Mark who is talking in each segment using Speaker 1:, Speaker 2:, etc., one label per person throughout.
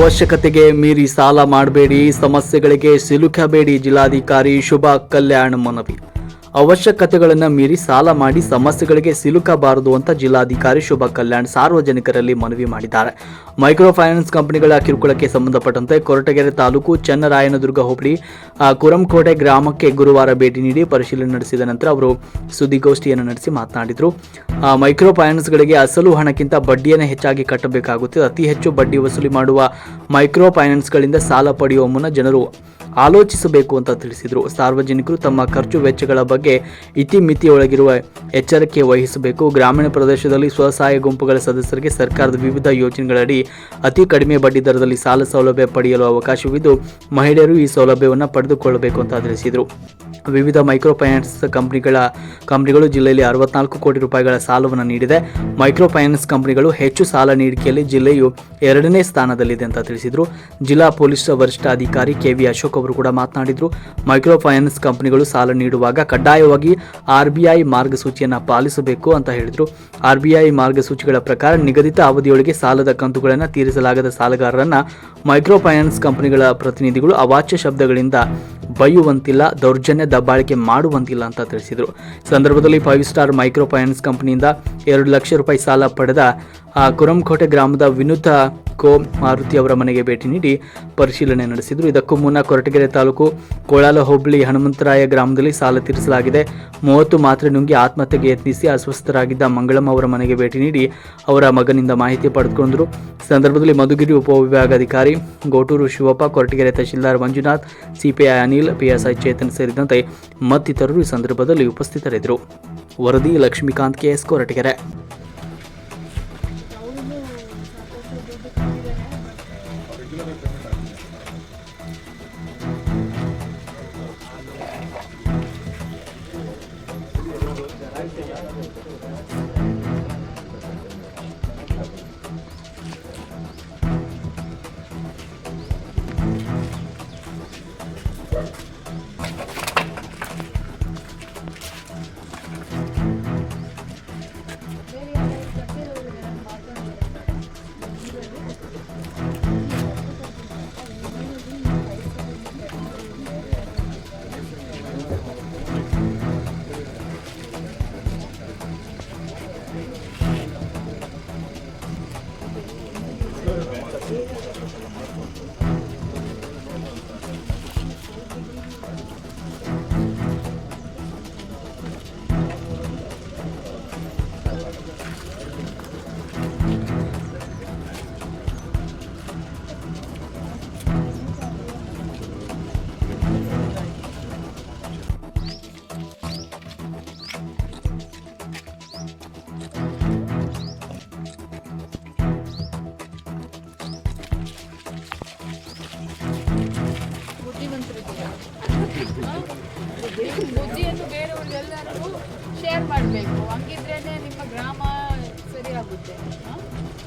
Speaker 1: ಅವಶ್ಯಕತೆಗೆ ಮೀರಿ ಸಾಲ ಮಾಡಬೇಡಿ ಸಮಸ್ಯೆಗಳಿಗೆ ಸಿಲುಕಬೇಡಿ ಜಿಲ್ಲಾಧಿಕಾರಿ ಶುಭಾ ಕಲ್ಯಾಣ್ ಮನವಿ. ಅವಶ್ಯಕತೆಗಳನ್ನು ಮೀರಿ ಸಾಲ ಮಾಡಿ ಸಮಸ್ಯೆಗಳಿಗೆ ಸಿಲುಕಬಾರದು ಅಂತ ಜಿಲ್ಲಾಧಿಕಾರಿ ಶುಭಾ ಕಲ್ಯಾಣ್ ಸಾರ್ವಜನಿಕರಲ್ಲಿ ಮನವಿ ಮಾಡಿದ್ದಾರೆ. ಮೈಕ್ರೋ ಫೈನಾನ್ಸ್ ಕಂಪನಿಗಳ ಕಿರುಕುಳಕ್ಕೆ ಸಂಬಂಧಪಟ್ಟಂತೆ ಕೊರಟಗೆರೆ ತಾಲೂಕು ಚನ್ನರಾಯನದುರ್ಗ ಹೋಬಳಿ ಕುರಂಕೋಟೆ ಗ್ರಾಮಕ್ಕೆ ಗುರುವಾರ ಭೇಟಿ ನೀಡಿ ಪರಿಶೀಲನೆ ನಡೆಸಿದ ನಂತರ ಅವರು ಸುದ್ದಿಗೋಷ್ಠಿಯನ್ನು ನಡೆಸಿ ಮಾತನಾಡಿದರು. ಮೈಕ್ರೋ ಫೈನಾನ್ಸ್ಗಳಿಗೆ ಅಸಲು ಹಣಕ್ಕಿಂತ ಬಡ್ಡಿಯನ್ನು ಹೆಚ್ಚಾಗಿ ಕಟ್ಟಬೇಕಾಗುತ್ತದೆ. ಅತಿ ಹೆಚ್ಚು ಬಡ್ಡಿ ವಸೂಲಿ ಮಾಡುವ ಮೈಕ್ರೋ ಫೈನಾನ್ಸ್ಗಳಿಂದ ಸಾಲ ಪಡೆಯುವ ಮುನ್ನ ಜನರು ಆಲೋಚಿಸಬೇಕು ಅಂತ ತಿಳಿಸಿದರು. ಸಾರ್ವಜನಿಕರು ತಮ್ಮ ಖರ್ಚು ವೆಚ್ಚಗಳ ಬಗ್ಗೆ ಇತಿಮಿತಿಯೊಳಗಿರುವ ಎಚ್ಚರಿಕೆ ವಹಿಸಬೇಕು. ಗ್ರಾಮೀಣ ಪ್ರದೇಶದಲ್ಲಿ ಸ್ವಸಹಾಯ ಗುಂಪುಗಳ ಸದಸ್ಯರಿಗೆ ಸರ್ಕಾರದ ವಿವಿಧ ಯೋಜನೆಗಳಡಿ ಅತಿ ಕಡಿಮೆ ಬಡ್ಡಿ ದರದಲ್ಲಿ ಸಾಲ ಸೌಲಭ್ಯ ಪಡೆಯಲು ಅವಕಾಶವಿದ್ದು, ಮಹಿಳೆಯರು ಈ ಸೌಲಭ್ಯವನ್ನು ಪಡೆದುಕೊಳ್ಳಬೇಕು ಅಂತ ತಿಳಿಸಿದರು. ವಿವಿಧ ಮೈಕ್ರೋ ಫೈನಾನ್ಸ್ ಕಂಪನಿಗಳ, ಕಂಪನಿಗಳು ಜಿಲ್ಲೆಯಲ್ಲಿ ಅರವತ್ನಾಲ್ಕು ಕೋಟಿ ರೂಪಾಯಿಗಳ ಸಾಲವನ್ನು ನೀಡಿದೆ. ಮೈಕ್ರೋ ಫೈನಾನ್ಸ್ ಕಂಪನಿಗಳು ಹೆಚ್ಚು ಸಾಲ ನೀಡಿಕೆಯಲ್ಲಿ ಜಿಲ್ಲೆಯು ಎರಡನೇ ಸ್ಥಾನದಲ್ಲಿದೆ ಅಂತ ತಿಳಿಸಿದರು. ಜಿಲ್ಲಾ ಪೊಲೀಸ್ ವರಿಷ್ಠಾಧಿಕಾರಿ ಕೆ ವಿ ಅಶೋಕ್ ಅವರು ಕೂಡ ಮಾತನಾಡಿದರು. ಮೈಕ್ರೋ ಫೈನಾನ್ಸ್ ಕಂಪನಿಗಳು ಸಾಲ ನೀಡುವಾಗ ಕಡ್ಡಾಯವಾಗಿ ಆರ್ ಬಿ ಐ ಮಾರ್ಗಸೂಚಿಯನ್ನು ಪಾಲಿಸಬೇಕು ಅಂತ ಹೇಳಿದರು. ಆರ್ ಬಿ ಮಾರ್ಗಸೂಚಿಗಳ ಪ್ರಕಾರ ನಿಗದಿತ ಅವಧಿಯೊಳಗೆ ಸಾಲದ ಕಂತುಗಳನ್ನು ತೀರಿಸಲಾಗದ ಸಾಲಗಾರರನ್ನು ಮೈಕ್ರೋ ಫೈನಾನ್ಸ್ ಕಂಪನಿಗಳ ಪ್ರತಿನಿಧಿಗಳು ಅವಾಚ್ಯ ಶಬ್ದಗಳಿಂದ ಬೈಯುವಂತಿಲ್ಲ, ದೌರ್ಜನ್ಯ ದಬ್ಬಾಳಿಕೆ ಮಾಡುವಂತಿಲ್ಲ ಅಂತ ತಿಳಿಸಿದರು. ಸಂದರ್ಭದಲ್ಲಿ ಫೈವ್ ಸ್ಟಾರ್ ಮೈಕ್ರೋ ಫೈನಾನ್ಸ್ ಕಂಪನಿಯಿಂದ ಎರಡು ಲಕ್ಷ ರೂಪಾಯಿ ಸಾಲ ಪಡೆದ ಕುರಂಕೋಟೆ ಗ್ರಾಮದ ವಿನುತ ಕೋ ಮಾರುತಿ ಅವರ ಮನೆಗೆ ಭೇಟಿ ನೀಡಿ ಪರಿಶೀಲನೆ ನಡೆಸಿದರು. ಇದಕ್ಕೂ ಮುನ್ನ ಕೊರಟಗೆರೆ ತಾಲೂಕು ಕೋಳಾಲ ಹೋಬಳಿ ಹನುಮಂತರಾಯ ಗ್ರಾಮದಲ್ಲಿ ಸಾಲ ತೀರಿಸಲಾಗಿದೆ. ಮೂವತ್ತು ಮಾತ್ರೆ ನುಂಗಿ ಆತ್ಮಹತ್ಯೆಗೆ ಯತ್ನಿಸಿ ಅಸ್ವಸ್ಥರಾಗಿದ್ದ ಮಂಗಳಮ್ಮ ಅವರ ಮನೆಗೆ ಭೇಟಿ ನೀಡಿ ಅವರ ಮಗನಿಂದ ಮಾಹಿತಿ ಪಡೆದುಕೊಂಡರು. ಸಂದರ್ಭದಲ್ಲಿ ಮಧುಗಿರಿ ಉಪವಿಭಾಗಾಧಿಕಾರಿ ಗೋಟೂರು ಶಿವಪ್ಪ, ಕೊರಟಗೆರೆ ತಹಶೀಲ್ದಾರ್ ಮಂಜುನಾಥ್, ಸಿಪಿಐ ಅನಿಲ್, ಪಿಎಸ್ಐ ಚೇತನ್ ಸೇರಿದಂತೆ ಮತ್ತಿತರರು ಈ ಸಂದರ್ಭದಲ್ಲಿ ಉಪಸ್ಥಿತರಿದ್ದರು. ವರದಿ ಲಕ್ಷ್ಮೀಕಾಂತ್ ಕೆಎಸ್ ಕೊರಟಗೆರೆ.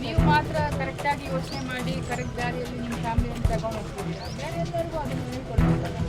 Speaker 2: ನೀವು ಮಾತ್ರ ಕರೆಕ್ಟಾಗಿ ಯೋಚನೆ ಮಾಡಿ, ಕರೆಕ್ಟ್ ದಾರಿಯಲ್ಲಿ ನಿಮ್ಮ ಫ್ಯಾಮಿಲಿಯನ್ನು ತಗೊಂಡು ಹೋಗ್ತಿದ್ದೀರಾ ಬೇರೆ ಎಲ್ಲರಿಗೂ ಅದನ್ನು ಹೇಳ್ಕೊಡ್ಬೇಕಲ್ಲ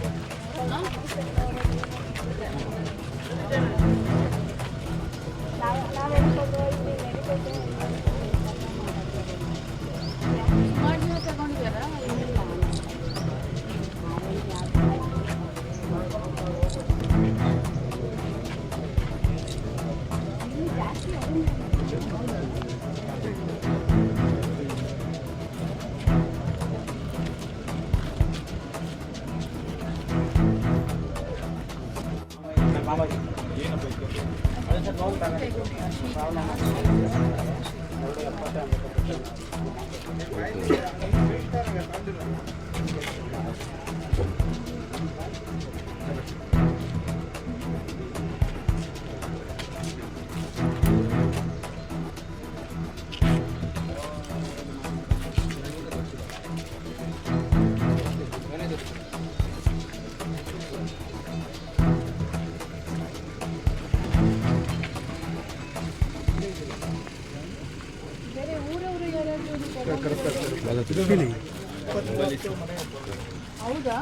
Speaker 2: ಹೌದಾ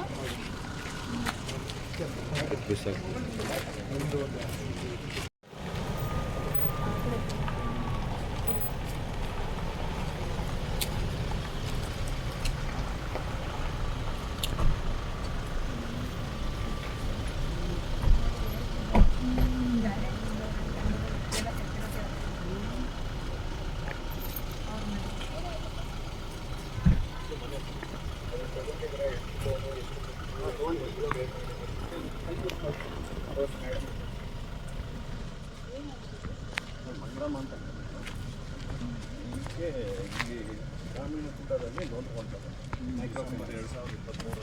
Speaker 3: ಮೈಕ್ರೋ ಫೈನಾನ್ಸ್ ಎರಡು ಸಾವಿರದ ಇಪ್ಪತ್ತ್ಮೂರು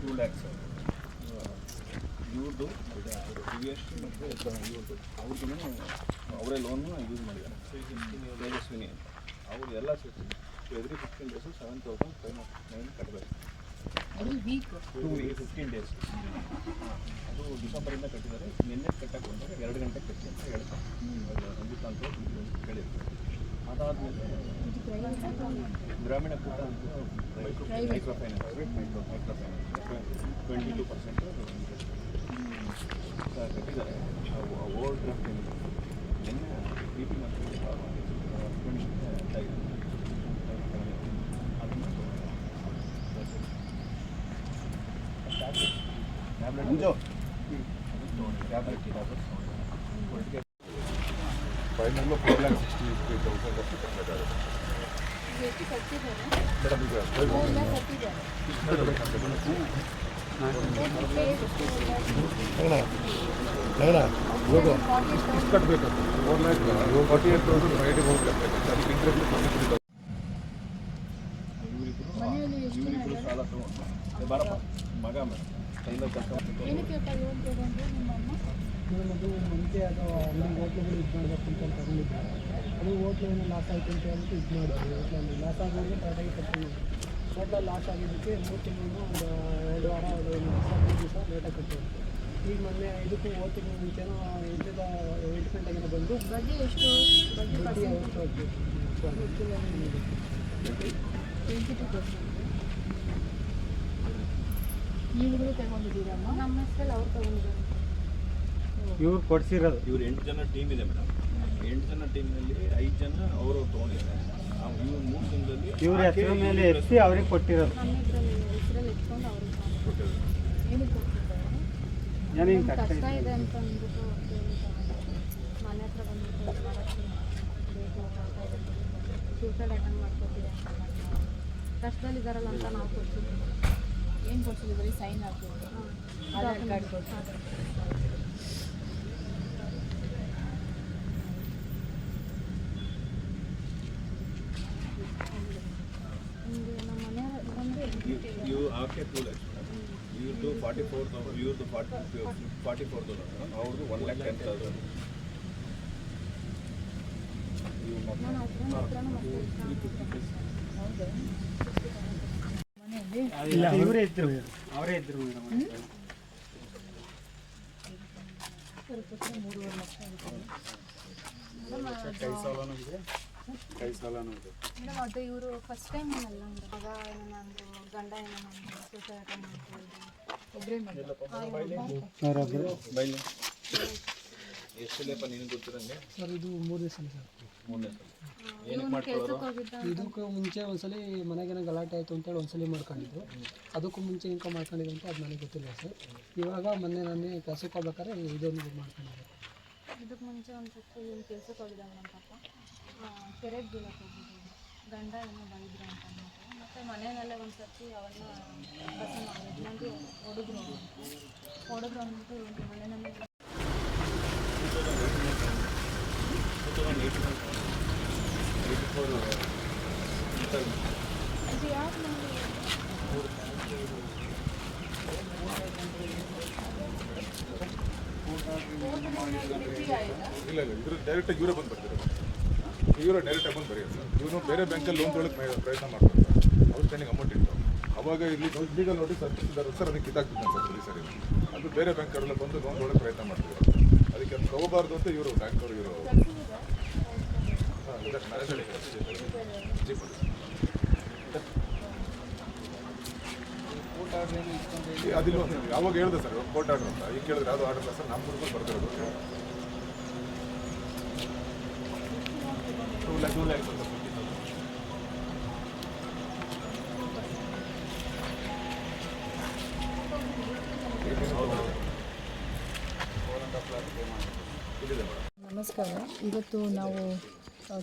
Speaker 3: ಟೂ ಲ್ಯಾಕ್ಸ್ ಇವ್ರದ್ದು ಅವ್ರದ್ದು ಅವರೇ ಲೋನು ಯೂಸ್ ಮಾಡಿದ್ದಾರೆ ತೇಜಸ್ವಿನಿ ಅವ್ರು ಎಲ್ಲ ಸೇರಿಸಿ every fifteen days seven thousand five nine ಕಟ್ಟಬೇಕು
Speaker 4: ಟೂ ವೀಕ್
Speaker 3: ಫಿಫ್ಟೀನ್ ಡೇಸ್ ಅದು ಡಿಸೆಂಬರಿಂದ ಕಟ್ಟಿದ್ದಾರೆ ನಿನ್ನೆ ಕಟ್ಟಕ್ಕೆ ಬಂದಾಗ ಎರಡು ಗಂಟೆ ಕಟ್ಟಿ ಅಂತ ಹೇಳ್ತಾರೆ ರಂಜಿತ್ ಅಂತ ಹೇಳಿದ್ರು ಅದಾದಮೇಲೆ ಗ್ರಾಮೀಣ ಕೂಟ ಅಂತ micro finance micro micro finance twenty two percent ಕಟ್ಟಿದ್ದಾರೆ ಓವರ್ ಡ್ರಾಫ್ಟ್ ಏನಿದೆ ನಿನ್ನೆ ಬಿ ಪಿ ಮತ್ತು ಟ್ವೆಂಟಿ ಆಗಿದೆ ಅದನ್ನು tablet tablet tablet
Speaker 5: final four lakh sixty three thousand ಅಷ್ಟು ಕಟ್ಟಬೇಕಾಗುತ್ತೆ
Speaker 4: ಎಷ್ಟು ಕಟ್ಟಿದ್ದಾರೆ
Speaker 5: ಮೇಡಮ್ ಈಗ
Speaker 4: ಫೋರ್ ಲ್ಯಾಕ್ ಕಟ್ಟಿದ್ದಾರೆ
Speaker 5: ಇಷ್ಟು ಕಟ್ಟಬೇಕು four lakh forty eight thousand five ಹೋಗಿ ಕಟ್ಟಬೇಕು ಅದಕ್ಕೆ ಇಂಟ್ರೆಸ್ಟ್ ಟ್ವೆಂಟಿ
Speaker 4: ಮನೆಯಲ್ಲಿ ಎಷ್ಟು
Speaker 3: ಇವರಿಬ್ಬರು ಸಾಲ ತಗೊಂಡು ಏ ಬಾರಪ್ಪ ಮಗ ಮೇಡಮ್ ಕೈಯಿಂದ ಕೆಲಸ
Speaker 4: ಏನಕ್ಕೆ ಅಪ್ಪ ಲೋನ್ ತಗೊಂಡ್ರು ನಿಮ್ಮ ಅಮ್ಮ
Speaker 6: ಮೇಡಮ್ ಅದು ಮುಂಚೆ ಅದು ಅಂಗಡಿ ಹೋಟ್ಲುಗಳು ಇದು ಮಾಡಬೇಕು ಅಂತ ತಗೊಂಡಿದ್ದೆ ಅದು ಹೋಟ್ಲು ಏನೋ ಲಾಸ್ ಆಯಿತು ಅಂತ ಹೇಳ್ಬಿಟ್ಟು ಇದು ಮಾಡಿದ್ವಿ ಹೋಟ್ಲಲ್ಲಿ ಲಾಸ್ ಆಗೋದು ಕರೆಕ್ಟಾಗಿ ಕಟ್ಕೊಂಡು ಹೋಟ್ಲಲ್ಲಿ ಲಾಸ್ ಆಗಿದ್ದಕ್ಕೆ ಮೂರು ತಿಂಗಳು ಒಂದು ಎರಡು ವಾರ ಒಂದು ದಿವಸ ಮೂರು ದಿವಸ ಲೇಟಾಗಿ ಕಟ್ಟಿದ್ವಿ ಈಗ ಮೊನ್ನೆ ಇದಕ್ಕೂ ಹೋದ ತಿಂಗಳು ಮುಂಚೆನೂ ಎಂಟದ ಎಂಟು ಗಂಟೆಗೆ ಬಂದು
Speaker 4: ಬಡ್ಡಿ ಎಷ್ಟು? ಬಡ್ಡಿ ಟ್ವೆಂಟಿ ಟು ಪರ್ಸೆಂಟ್ ಈಗಲೂ ತಗೊಂಡಿದ್ದೀರಮ್ಮ? ನಮ್ಮ ಹೆಸರಲ್ಲಿ ಅವ್ರು ತಗೊಂಡಿದ್ದಾರೆ.
Speaker 6: ಇವ್ರು ಕೊಡ್ಸಿರೋದು.
Speaker 3: ಇವ್ರು ಎಂಟು ಜನ ಟೀಮ್ ಇದೆ ಮೇಡಮ್. ಎಂಟು ಜನ ಟೀಮ್ನಲ್ಲಿ ಐದು ಜನ ಅವರು ತೊಗೊಂಡಿದ್ದಾರೆ. ಇವ್ರು
Speaker 6: ಹೆಸರು ಮೇಲೆ ಎತ್ತಿ ಅವ್ರಿಗೆ ಕೊಟ್ಟಿರೋದು. ಏನು
Speaker 4: ನಮ್ಗ್ ಕಷ್ಟ ಇದೆ? ಅಂತ ಅಂದ್ಬಿಟ್ಟು ಮನೆ ಹತ್ರ ಬಂದ್ಬಿಟ್ಟು ಸೂಸೈಡ್ ಅಟೆಂಡ್ ಅಂತ ನಾವು ಕೊಡ್ತೀವಿ. ಏನು ಕೊಡ್ತೀವಿ ಬರೀ ಸೈನ್ ಹಾಕಿ ಆಧಾರ್ ಕಾರ್ಡ್ ಕೊಡ್ತೀವಿ ನಿಮಗೆ ನಮ್ಮ ಮನೆ ಬಂದು
Speaker 3: ಇವು ಆಕೆ ಟೂ ಲ್ಯಾಕ್ಸ್ ಇವ್ರದ್ದು ಫಾರ್ಟಿ ಫೋರ್ ತೌಸಂಡ್ ಇವ್ರದ್ದು ಫಾರ್ಟಿ ಫಾರ್ಟಿ ಫೋರ್ ತೌಸಂಡ್ ಅವ್ರದ್ದು ಒನ್ ಲ್ಯಾಕ್ ಟೆನ್ ತೌಸಂಡ್
Speaker 6: ಅವರೇ ಇದ್ರು ಅವರೇ ಇದ್ರು ಮೇಡಮ್
Speaker 4: ಮೂರುವರೆ ಲಕ್ಷ ಆಗುತ್ತೆ
Speaker 5: ಕೈ ಸಾಲನೂ ಇದೆ
Speaker 4: ಮೇಡಮ್ ಅದು ಇವರು ಫಸ್ಟ್ ಟೈಮ್ ಅಲ್ಲ ಮಗ ಗಂಡ ಏನಂದ್ರು ಸೂಸೈಡ್ ಮಾಡ್ಕೊಂಡು ಒಬ್ಬರೇ
Speaker 6: ಅವರೊಬ್ಬರು
Speaker 3: ಬೈಲಿ ಎಷ್ಟು ಲೇಪ ನೀನು ಗೊತ್ತಿರಂಗೆ
Speaker 6: ಸರ್ ಇದು ಮೂರನೇ ಸಲ ಸರ್
Speaker 3: ಮೂರನೇ ಸಲ ಏನಕ್ಕೆ ಮಾಡ್ಕೊಳ್ಳೋರು
Speaker 4: ಕೆಲ್ಸಕ್ಕೆ
Speaker 6: ಇದಕ್ಕೂ ಮುಂಚೆ ಒಂದ್ಸಲಿ ಮನೆಗೇನೋ ಗಲಾಟೆ ಆಯಿತು ಅಂತೇಳಿ ಒಂದ್ಸಲಿ ಮಾಡ್ಕೊಂಡಿದ್ರು ಅದಕ್ಕೂ ಮುಂಚೆ ಇನ್ಕಮ್ ಮಾಡ್ಕೊಂಡಿದ್ರು ಅಂತ ಅದು ನನಗೆ ಗೊತ್ತಿಲ್ಲ ಸರ್ ಇವಾಗ ಮೊನ್ನೆ ನಾನು ಕೆಲಸಕ್ಕೆ ಹೋಗ್ಬೇಕಾದ್ರೆ ಇದೊಂದು ಮಾಡ್ಕೊಂಡಿದ್ದೆ
Speaker 4: ಇದಕ್ಕೆ ಮುಂಚೆ ಒಂದು ಕೆಲಸಕ್ಕೆ ಕೆಲ್ಸಕ್ಕೆ ನಮ್ಮ ಪಾಪ? ಕೆರೆಗೆ ಬೀಳಕ್ಕೆ ಗಂಡ ಏನೋ ಬಂದಿದ್ರು ಅಂತ ಅಂದ್ಬಿಟ್ಟು. ಮತ್ತು ಮನೆಯಲ್ಲೇ ಒಂದು ಸರ್ತಿ ಅವನ್ನ ಬಸ್ ಯಜಮಾನ್ರು ಹೊಡೆದ್ರು ಹೊಡೆದ್ರು ಅಂದ್ಬಿಟ್ಟು ಒಂದು ಮನೆಯಲ್ಲೇ ಇದು ಯಾಕೆ ನಮಗೆ
Speaker 5: ಇಲ್ಲ ಇಲ್ಲ ಇದ್ರ ಡೈರೆಕ್ಟಾಗಿ ಇವರೇ ಬಂದು ಇವರೇ ಡೈರೆಕ್ಟ್ ಅಕೌಂಟ್ ಬರೆಯೋದು. ಸರ್ ಇವನು ಬೇರೆ ಬ್ಯಾಂಕಲ್ಲಿ ಲೋನ್ ತೊಗೊಳಕ್ಕೆ ಪ್ರಯತ್ನ ಮಾಡ್ತಾರೆ ಅವ್ರ ಸ್ಟ್ಯಾಂಡಿಂಗ್ ಅಮೌಂಟ್ ಇತ್ತು ಅವಾಗ ಇಲ್ಲಿ ಲೀಗಲ್ ನೋಟಿಸ್ ಹತ್ತಿದ್ದಾರೆ ಸರ್, ಅದಕ್ಕೆ ಕಿತ್ತಾಕ್ತಿದ್ದಾನೆ ಸರ್ ಸರಿ ಅದು ಬೇರೆ ಬ್ಯಾಂಕವರೆಲ್ಲ ಬಂದು ಲೋನ್ ತೊಗೊಳಕ್ಕೆ ಪ್ರಯತ್ನ ಮಾಡ್ತಿದ್ದಾರೆ ಅದಕ್ಕೆ ಅದು ತಗೋಬಾರ್ದು ಅಂತ ಇವರು ಇವರು ಮ್ಯಾನೇಜರ್ ಜಿ ಪೊಲೀಸ್ ಅದಿಲ್ಲ ಯಾವಾಗ ಹೇಳ್ದೆ ಸರ್, ಕೋರ್ಟ್ ಆರ್ಡರ್ ಅಂತ. ಈಗ ಕೇಳಿದ್ರೆ ಯಾವುದು ಆರ್ಡರ್ ಸರ್ ನಮ್ಮ ಬರ್ತಿರೋದು ಟೂ ಲ್ಯಾಕ್ ಟೂ ಲ್ಯಾಕ್
Speaker 4: ನಮಸ್ಕಾರ. ಇವತ್ತು ನಾವು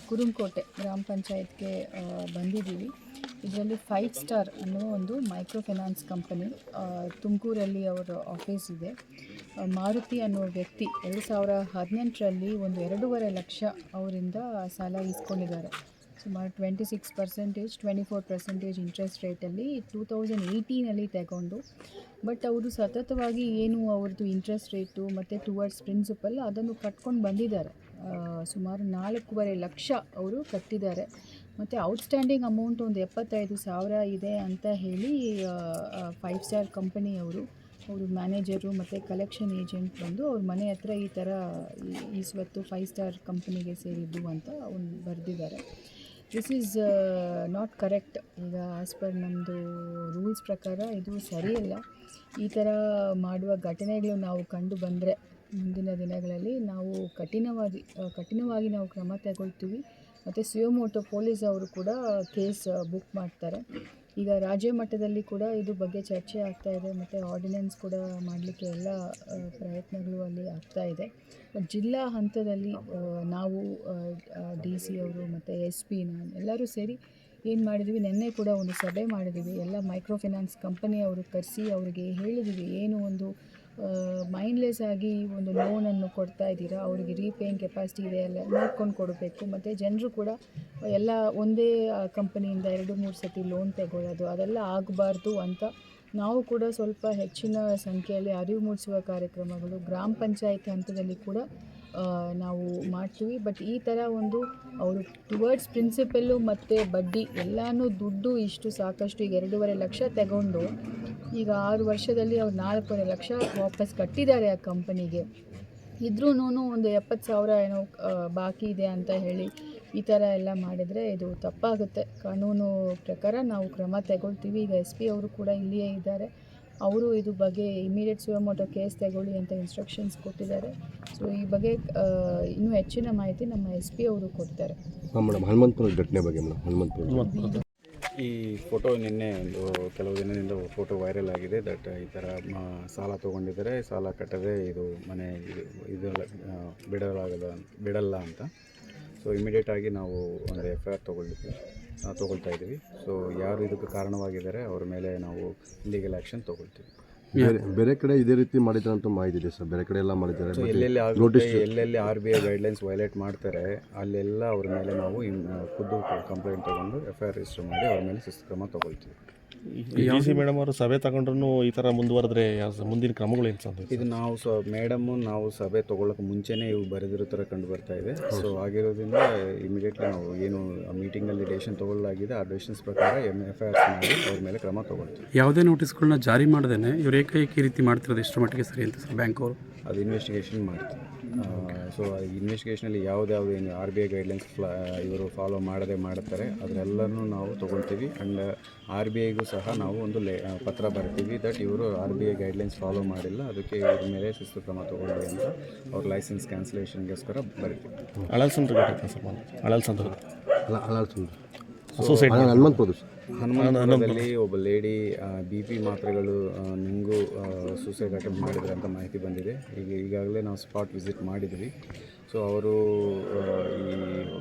Speaker 4: ಕುರುಂಕೋಟೆ ಗ್ರಾಮ ಪಂಚಾಯತ್ಗೆ ಬಂದಿದ್ದೀವಿ. ಇದರಲ್ಲಿ ಫೈವ್ ಸ್ಟಾರ್ ಅನ್ನೋ ಒಂದು ಮೈಕ್ರೋ ಫೈನಾನ್ಸ್ ಕಂಪನಿ ತುಮಕೂರಲ್ಲಿ ಅವರ ಆಫೀಸ್ ಇದೆ. ಮಾರುತಿ ಅನ್ನುವ ವ್ಯಕ್ತಿ ಎರಡು ಸಾವಿರ ಹದಿನೆಂಟರಲ್ಲಿ ಒಂದು ಎರಡೂವರೆ ಲಕ್ಷ ಅವರಿಂದ ಸಾಲ ಇಸ್ಕೊಂಡಿದ್ದಾರೆ
Speaker 2: ಸುಮಾರು twenty six percentage twenty four percentage interest ರೇಟಲ್ಲಿ ಟೂ ತೌಸಂಡ್ ಏಯ್ಟೀನಲ್ಲಿ ತಗೊಂಡು ಬಟ್ ಅವರು ಸತತವಾಗಿ ಏನು ಅವ್ರದ್ದು ಇಂಟ್ರೆಸ್ಟ್ ರೇಟು ಮತ್ತು ಟುವರ್ಡ್ಸ್ ಪ್ರಿನ್ಸಿಪಲ್ ಅದನ್ನು ಕಟ್ಕೊಂಡು ಬಂದಿದ್ದಾರೆ. ಸುಮಾರು ನಾಲ್ಕೂವರೆ ಲಕ್ಷ ಅವರು ಕಟ್ಟಿದ್ದಾರೆ. ಮತ್ತು ಔಟ್ಸ್ಟ್ಯಾಂಡಿಂಗ್ ಅಮೌಂಟ್ ಒಂದು ಎಪ್ಪತ್ತೈದು ಸಾವಿರ ಇದೆ ಅಂತ ಹೇಳಿ ಫೈವ್ ಸ್ಟಾರ್ ಕಂಪನಿಯವರು ಅವರು ಮ್ಯಾನೇಜರು ಮತ್ತು ಕಲೆಕ್ಷನ್ ಏಜೆಂಟ್ ಬಂದು ಅವ್ರ ಮನೆ ಹತ್ರ ಈ ಥರ ಈ- ಸ್ವತ್ತು ಫೈವ್ ಸ್ಟಾರ್ ಕಂಪ್ನಿಗೆ ಸೇರಿದ್ದು ಅಂತ ಅವ್ನು ಬರೆದಿದ್ದಾರೆ. ದಿಸ್ ಈಸ್ ನಾಟ್ ಕರೆಕ್ಟ್ ಈಗ ಆಸ್ ಪರ್ ನಮ್ಮದು ರೂಲ್ಸ್ ಪ್ರಕಾರ ಇದು ಸರಿಯಲ್ಲ ಈ ಥರ ಮಾಡುವ ಘಟನೆಗಳು ನಾವು ಕಂಡು ಬಂದರೆ ಮುಂದಿನ ದಿನಗಳಲ್ಲಿ ನಾವು ಕಠಿಣವಾಗಿ ಕಠಿಣವಾಗಿ ನಾವು ಕ್ರಮ ತಗೊಳ್ತೀವಿ. ಮತ್ತು ಸಿಯೋಮೋಟೋ ಪೊಲೀಸ್ ಅವರು ಕೂಡ ಕೇಸ್ ಬುಕ್ ಮಾಡ್ತಾರೆ. ಈಗ ರಾಜ್ಯ ಮಟ್ಟದಲ್ಲಿ ಕೂಡ ಇದು ಬಗ್ಗೆ ಚರ್ಚೆ ಆಗ್ತಾ ಇದೆ, ಮತ್ತು ಆರ್ಡಿನೆನ್ಸ್ ಕೂಡ ಮಾಡಲಿಕ್ಕೆ ಎಲ್ಲ ಪ್ರಯತ್ನಗಳು ಅಲ್ಲಿ ಆಗ್ತಾ ಇದೆ. ಜಿಲ್ಲಾ ಹಂತದಲ್ಲಿ ನಾವು ಡಿ ಸಿ ಅವರು ಮತ್ತು ಎಸ್ ಪಿ ನಾನು ಎಲ್ಲರೂ ಸೇರಿ ಏನು ಮಾಡಿದ್ವಿ, ನಿನ್ನೆ ಕೂಡ ಒಂದು ಸಭೆ ಮಾಡಿದ್ವಿ. ಎಲ್ಲ ಮೈಕ್ರೋ ಫಿನಾನ್ಸ್ ಕಂಪನಿಯವರು ಕರೆಸಿ ಅವರಿಗೆ ಹೇಳಿದ್ವಿ, ಏನು ಒಂದು ಮೈಂಡ್ಲೆಸ್ ಆಗಿ ಒಂದು ಲೋನನ್ನು ಕೊಡ್ತಾ ಇದ್ದೀರಾ? ಅವರಿಗೆ ರೀಪೇಯಿಂಗ್ ಕೆಪಾಸಿಟಿ ಇದೆ ಎಲ್ಲ ನೋಡ್ಕೊಂಡು ಕೊಡಬೇಕು. ಮತ್ತು ಜನರು ಕೂಡ ಎಲ್ಲ ಒಂದೇ ಕಂಪನಿಯಿಂದ ಎರಡು, ಮೂರು ಸತಿ ಲೋನ್ ತಗೊಳ್ಳೋದು ಅದೆಲ್ಲ ಆಗಬಾರ್ದು ಅಂತ ನಾವು ಕೂಡ ಸ್ವಲ್ಪ ಹೆಚ್ಚಿನ ಸಂಖ್ಯೆಯಲ್ಲಿ ಅರಿವು ಮೂಡಿಸುವ ಕಾರ್ಯಕ್ರಮಗಳು ಗ್ರಾಮ ಪಂಚಾಯತ್ ಹಂತದಲ್ಲಿ ಕೂಡ ನಾವು ಮಾಡ್ತೀವಿ. ಬಟ್ ಈ ಥರ ಒಂದು ಅವರು ಟುವರ್ಡ್ಸ್ ಪ್ರಿನ್ಸಿಪಲ್ಲು ಮತ್ತು ಬಡ್ಡಿ ಎಲ್ಲನೂ ದುಡ್ಡು ಇಷ್ಟು ಸಾಕಷ್ಟು ಈಗ ಎರಡೂವರೆ ಲಕ್ಷ ತಗೊಂಡು ಈಗ ಆರು ವರ್ಷದಲ್ಲಿ ಅವ್ರು ನಾಲ್ಕೂವರೆ ಲಕ್ಷ ವಾಪಸ್ ಕಟ್ಟಿದ್ದಾರೆ ಆ ಕಂಪನಿಗೆ ಇದ್ರೂ ಒಂದು ಎಪ್ಪತ್ತು ಸಾವಿರ ಏನೋ ಬಾಕಿ ಇದೆ ಅಂತ ಹೇಳಿ ಈ ಥರ ಎಲ್ಲ ಮಾಡಿದರೆ ಇದು ತಪ್ಪಾಗುತ್ತೆ. ಕಾನೂನು ಪ್ರಕಾರ ನಾವು ಕ್ರಮ ತಗೊಳ್ತೀವಿ. ಈಗ ಎಸ್ ಪಿ ಅವರು ಕೂಡ ಇಲ್ಲಿಯೇ ಇದ್ದಾರೆ. ಅವರು ಇದು ಬಗ್ಗೆ ಇಮಿಡಿಯೇಟ್ ಸುವಮೋಟೋ ಕೇಸ್ ತಗೊಳ್ಳಿ ಅಂತ ಇನ್ಸ್ಟ್ರಕ್ಷನ್ಸ್ ಕೊಟ್ಟಿದ್ದಾರೆ. ಸೊ ಈ ಬಗ್ಗೆ ಇನ್ನೂ ಹೆಚ್ಚಿನ ಮಾಹಿತಿ ನಮ್ಮ ಎಸ್ ಪಿ ಅವರು ಕೊಡ್ತಾರೆ.
Speaker 7: ಹಾಂ ಮೇಡಮ್ ಹನುಮಂತಪುರ ಘಟನೆ ಬಗ್ಗೆ ಮೇಡಮ್ ಹನುಮಂತಪುರ
Speaker 8: ಈ ಫೋಟೋ ನಿನ್ನೆ ಒಂದು ಕೆಲವು ದಿನದಿಂದ ಫೋಟೋ ವೈರಲ್ ಆಗಿದೆ. ದಟ್ ಈ ಥರ ಸಾಲ ತೊಗೊಂಡಿದ್ದಾರೆ. ಸಾಲ ಕಟ್ಟದೆ ಇದು ಮನೆ ಇದು ಇದೆಲ್ಲ ಬಿಡಲಾಗದ ಬಿಡಲ್ಲ ಅಂತ. ಸೊ ಇಮಿಡಿಯೇಟಾಗಿ ನಾವು ಒಂದು ಎಫ್ ಐ ಆರ್ ತೊಗೊಳ್ಲಿಕ್ಕೆ ತೊಗೊಳ್ತಾ ಇದ್ದೀವಿ. ಸೊ ಯಾರು ಇದಕ್ಕೆ ಕಾರಣವಾಗಿದ್ದಾರೆ ಅವ್ರ ಮೇಲೆ ನಾವು ಲೀಗಲ್ ಆ್ಯಕ್ಷನ್ ತೊಗೊಳ್ತೀವಿ.
Speaker 7: ಬೇರೆ ಕಡೆ ಇದೇ ರೀತಿ ಮಾಡಿದ್ದಾರೆ ಅಂತ ಮಾಹಿತಿ ಇದೆ ಸರ್. ಬೇರೆ ಕಡೆ ಎಲ್ಲ ಮಾಡಿದ್ದಾರೆ.
Speaker 8: ಎಲ್ಲೆಲ್ಲಿ ಆಗುತ್ತೆ ಎಲ್ಲೆಲ್ಲಿ R B I guidelines violate ಮಾಡ್ತಾರೆ ಅಲ್ಲೆಲ್ಲ ಅವ್ರ ಮೇಲೆ ನಾವು ಖುದ್ದು ಕಂಪ್ಲೇಂಟ್ ತೊಗೊಂಡು ಎಫ್ ಐ ಆರ್ ರಿಜಿಸ್ಟರ್ ಮಾಡಿ ಅವ್ರ ಮೇಲೆ ಶಿಸ್ತು ಕ್ರಮ ತೊಗೊಳ್ತೀವಿ.
Speaker 9: ಡಿ ಸಿ ಮೇಡಮ್ ಅವರು ಸಭೆ ತಗೊಂಡ್ರು ಈ ಥರ ಮುಂದುವರೆದ್ರೆ ಮುಂದಿನ ಕ್ರಮಗಳು ಏನು ಸರ್
Speaker 8: ಇದು ನಾವು ಸೊ ಮೇಡಮ್ಮು ನಾವು ಸಭೆ ತೊಗೊಳಕ್ಕೆ ಮುಂಚೆನೇ ಇವು ಬರೆದಿರೋ ಥರ ಕಂಡು ಬರ್ತಾ ಇದೆ. ಸೊ ಆಗಿರೋದ್ರಿಂದ ಇಮಿಡಿಯೇಟ್ಲಿ ನಾವು ಏನು ಮೀಟಿಂಗಲ್ಲಿ ಡೆಸಿಷನ್ ತಗೊಳ್ಳಲಾಗಿದೆ ಆ ಡೇಷನ್ಸ್ ಪ್ರಕಾರ ಎಂ ಎಫ್ ಐ ಆರ್ ಮಾಡಿ ಅವ್ರ ಮೇಲೆ ಕ್ರಮ ತೊಗೊಳ್ತೀವಿ.
Speaker 10: ಯಾವುದೇ ನೋಟಿಸ್ಗಳನ್ನ ಜಾರಿ ಮಾಡದೇನೆ ಇವ್ರು ಏಕೈಕ ಈ ರೀತಿ ಮಾಡ್ತಿರೋದು ಎಷ್ಟು ಮಟ್ಟಿಗೆ ಸರಿ ಅಂತ ಸರ್ ಬ್ಯಾಂಕ್ ಅವರು?
Speaker 8: ಅದು ಇನ್ವೆಸ್ಟಿಗೇಷನ್ ಮಾಡ್ತೀವಿ. ಸೊ ಇನ್ವೆಸ್ಟಿಗೇಷನಲ್ಲಿ ಯಾವುದ್ಯಾವುದು ಏನು ಆರ್ ಬಿ ಐ ಗೈಡ್ಲೈನ್ಸ್ ಫ್ಲಾ ಇವರು ಫಾಲೋ ಮಾಡದೇ ಮಾಡುತ್ತಾರೆ ಅದರೆಲ್ಲನೂ ನಾವು ತೊಗೊಳ್ತೀವಿ ಆ್ಯಂಡ್ ಆರ್ ಬಿ ಐಗೂ ಸಹ ನಾವು ಒಂದು ಲೇ ಪತ್ರ ಬರ್ತೀವಿ ದಟ್ ಇವರು R B I guidelines follow ಮಾಡಿಲ್ಲ. ಅದಕ್ಕೆ ಇವ್ರ ಮೇಲೆ ಶಿಸ್ತು ಕ್ರಮ ತೊಗೊಳ್ಳಿ ಅಂತ ಅವ್ರ ಲೈಸೆನ್ಸ್ ಕ್ಯಾನ್ಸಲೇಷನ್ಗೋಸ್ಕರ ಬರ್ತೀವಿ.
Speaker 9: ಅಳಲ್ಸಂದ್ರ ಘಟನೆ ಅಳಲ್ ಅಳಲ್ಸಂದ್ರ
Speaker 7: ಅಲ್ಲ ಅಲ್ಲ
Speaker 9: ಸೊಸೈಟಿ
Speaker 7: ಹನುಮಂತಪುರ ಸರ್
Speaker 8: ಹನುಮಂತಪುರದಲ್ಲಿ ಒಬ್ಬ ಲೇಡಿ ಬಿ ಪಿ ಮಾತ್ರೆಗಳು ನಿಂಗು ನುಂಗು ಸೂಸೈಡ್ ಅಟೆಂಪ್ಟ್ ಮಾಡಿದ್ದಾರೆ ಅಂತ ಮಾಹಿತಿ ಬಂದಿದೆ. ಈಗ ಈಗಾಗಲೇ ನಾವು ಸ್ಪಾಟ್ ವಿಸಿಟ್ ಮಾಡಿದ್ವಿ. ಸೊ ಅವರು ಈ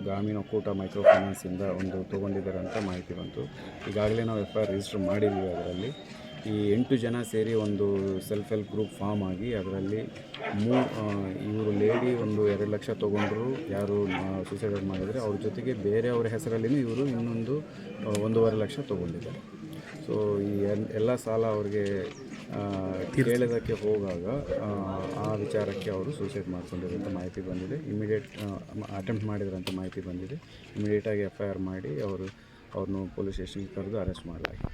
Speaker 8: ಗ್ರಾಮೀಣ ಒಕ್ಕೂಟ ಮೈಕ್ರೋ ಫೈನಾನ್ಸಿಂದ ಒಂದು ತೊಗೊಂಡಿದ್ದಾರೆ ಅಂತ ಮಾಹಿತಿ ಬಂತು. ಈಗಾಗಲೇ ನಾವು ಎಫ್ ಐ ಆರ್ ರಿಜಿಸ್ಟರ್ ಮಾಡಿದ್ವಿ ಅದರಲ್ಲಿ. ಈ ಎಂಟು ಜನ ಸೇರಿ ಒಂದು ಸೆಲ್ಫ್ ಹೆಲ್ಪ್ ಗ್ರೂಪ್ ಫಾರ್ಮ್ ಆಗಿ ಅದರಲ್ಲಿ ಮೂ ಇವರು ಲೇಡಿ ಒಂದು ಎರಡು ಲಕ್ಷ ತೊಗೊಂಡ್ರು ಯಾರು ಸೂಸೈಡ್ ಮಾಡಿದರೆ ಅವ್ರ ಜೊತೆಗೆ ಬೇರೆಯವ್ರ ಹೆಸರಲ್ಲಿನೂ ಇವರು ಇನ್ನೊಂದು ಒಂದೂವರೆ ಲಕ್ಷ ತೊಗೊಂಡಿದ್ದಾರೆ. ಸೊ ಈ ಎಲ್- ಎಲ್ಲ ಸಾಲ ಅವ್ರಿಗೆ ಕೇಳೋದಕ್ಕೆ ಹೋಗಾಗ ಆ, ಆ ವಿಚಾರಕ್ಕೆ ಅವರು ಸೂಸೈಡ್ ಮಾಡ್ಕೊಂಡಿರೋಂಥ ಮಾಹಿತಿ ಬಂದಿದೆ. ಇಮಿಡಿಯೇಟ್ ಅಟೆಂಪ್ಟ್ ಮಾಡಿದ್ರಂಥ ಮಾಹಿತಿ ಬಂದಿದೆ. ಇಮಿಡಿಯೇಟಾಗಿ ಎಫ್ ಐ ಆರ್ ಮಾಡಿ ಅವರು ಅವ್ರನ್ನು ಪೊಲೀಸ್ ಸ್ಟೇಷನ್ಗೆ ಕರೆದು ಅರೆಸ್ಟ್ ಮಾಡಲಾಗಿದೆ.